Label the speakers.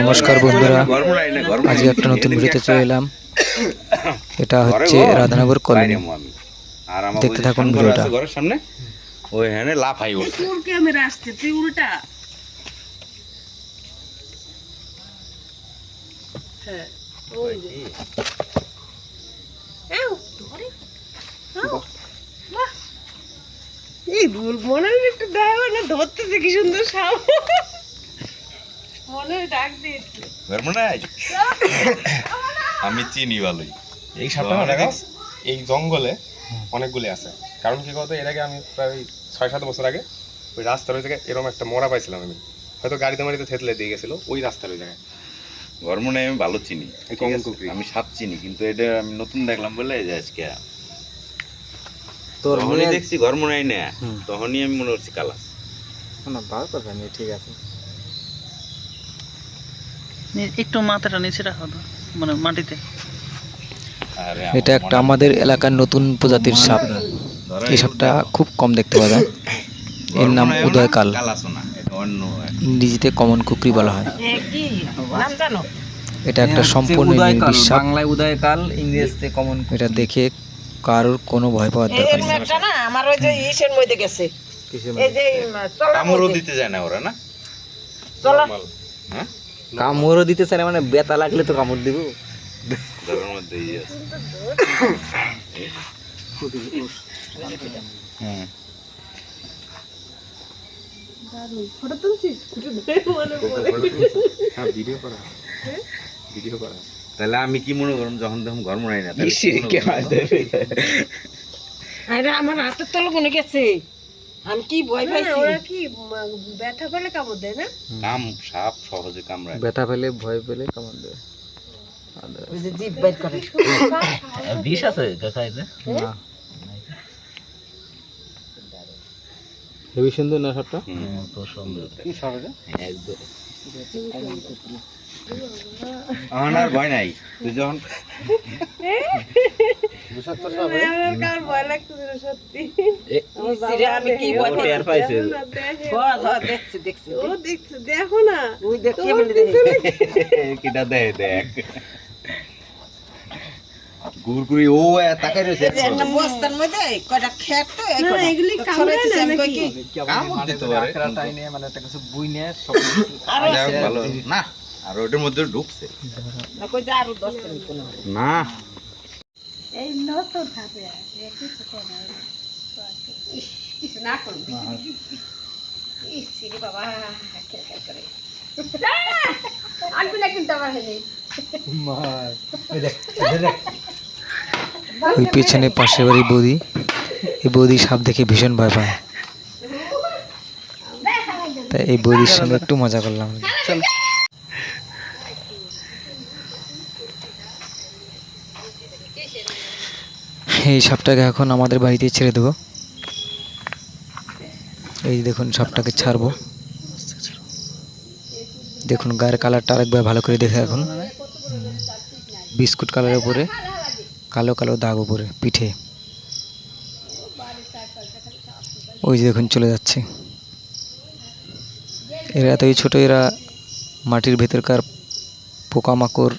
Speaker 1: নমস্কার বন্ধুরা। আজকে একটা নতুন ভিডিওতে চলে এলাম। এটা হচ্ছে রাধানগর কলোনি। দেখতে থাকুন ভিডিওটা।
Speaker 2: ঘরের সামনে ওই হ্যাঁ লাফাই উঠছে
Speaker 3: ক্যামেরা আসছে তুই উল্টা। হ্যাঁ ওই যে। এই মনে হয় একটু দেখো না ধরতেছে কি সুন্দর সাপ মনে হয় ডাক দিয়েছে
Speaker 2: ঘর মনে হয়? আমি চিনি ভালোই।
Speaker 4: এই সাপটা এই জঙ্গলে অনেকগুলি আছে। কারণ কি বলতো এর আগে আমি প্রায় ছয় সাত বছর আগে ওই রাস্তার ওই জায়গায় এরকম একটা মরা পাইছিলাম আমি। হয়তো গাড়িতে মাড়িতে থেতলে দিয়ে গেছিল ওই রাস্তার ওই জায়গায়।
Speaker 2: ঘর মনে হয় আমি ভালো চিনি। আমি সাপ চিনি কিন্তু এটা আমি নতুন দেখলাম বলে এই যে আজকে।
Speaker 1: তোর মেয়ে-
Speaker 2: দেখছি ঘর মনে হয় না তখনই আমি মনে করছি কালাস।
Speaker 1: না বার কথা নেই ঠিক আছে।
Speaker 5: একটু মাথাটা নিচে রাখো তো মানে মাটিতে।
Speaker 1: এটা একটা আমাদের এলাকার নতুন প্রজাতির সাপ। এই সাপটা খুব কম দেখতে পাওয়া যায়। এর নাম উদয়কাল। ইংরেজিতে কমন কুকরি বলা হয়।
Speaker 3: এ কি? নাম জানো?
Speaker 1: এটা একটা সম্পূর্ণ নির্বিষ সাপ।
Speaker 6: বাংলায় উদয়কাল ইংরেজিতে কমন
Speaker 1: এটা দেখে কারোর কোনো ভয় পাওয়ার দরকার নেই।
Speaker 3: না আমার ওই যে ইসের মধ্যে গেছে। এই যে
Speaker 2: দিতে যায় না ওরা না?
Speaker 3: চলা
Speaker 2: হ্যাঁ?
Speaker 6: কামড়ও দিতে চাই মানে বেতা লাগলে তো কামড় দিব।
Speaker 2: ইয়ে
Speaker 3: মনে
Speaker 4: হ্যাঁ ভিডিও করা।
Speaker 2: তাহলে আমি কি মনে করলাম যখন তখন ঘর মনে হয় না মনে?
Speaker 3: আমার হাতের তলে কোনে গেছে। আমি কি ভয় পাইছি? ওরা কি ব্যথা পেলে কামড় দেয় না?
Speaker 2: কাম সাপ সহজে কামড়ায়।
Speaker 1: ব্যথা পেলে ভয় পেলে কামড় দেবে
Speaker 3: ওই যে জিভ বাইট করে।
Speaker 6: বিষ আছে
Speaker 1: না। হেবি সুন্দর না সাপটা?
Speaker 2: একদম। আমার আর ভয় নাই। তুই যখন
Speaker 3: দেখো না
Speaker 2: কিটা দেয় দেখ। গুরগুরি ও তাকাই রয়েছে।
Speaker 3: একটা বস্তার মধ্যে কয়টা খেত তো এই এগুলি কামড়ায় না নাকি?
Speaker 2: কামড় দিতে পারে?
Speaker 6: টাইনে মানে একটা কিছু বুই নিয়ে সব
Speaker 2: আরও ভালো না আর ওটার মধ্যে ঢুকছে।
Speaker 3: না কই যে আরও দশ
Speaker 2: না।
Speaker 3: এই নতুন থাকে কিছু করে কিছু না। করবি ইসিরে বাবা খেয়ে খেয়ে করে। আনবি না কিন্তু আমার হেলে
Speaker 1: ওই পেছনে পাশের বাড়ি বৌদি এই বৌদি সাপ দেখে ভীষণ ভয় পায়। তাই এই বৌদির সঙ্গে একটু মজা করলাম। এই সাপটাকে এখন আমাদের বাড়িতে ছেড়ে দেবো। এই দেখুন, সাপটাকে ছাড়বো। দেখুন, গায়ের কালারটা আরেকবার ভালো করে দেখে এখন বিস্কুট কালারের উপরে, কালো কালো দাগ উপরে, পিঠে। ওই যে দেখুন, চলে যাচ্ছে। এরা এতই ছোট, এরা মাটির ভেতরকার পোকামাকড়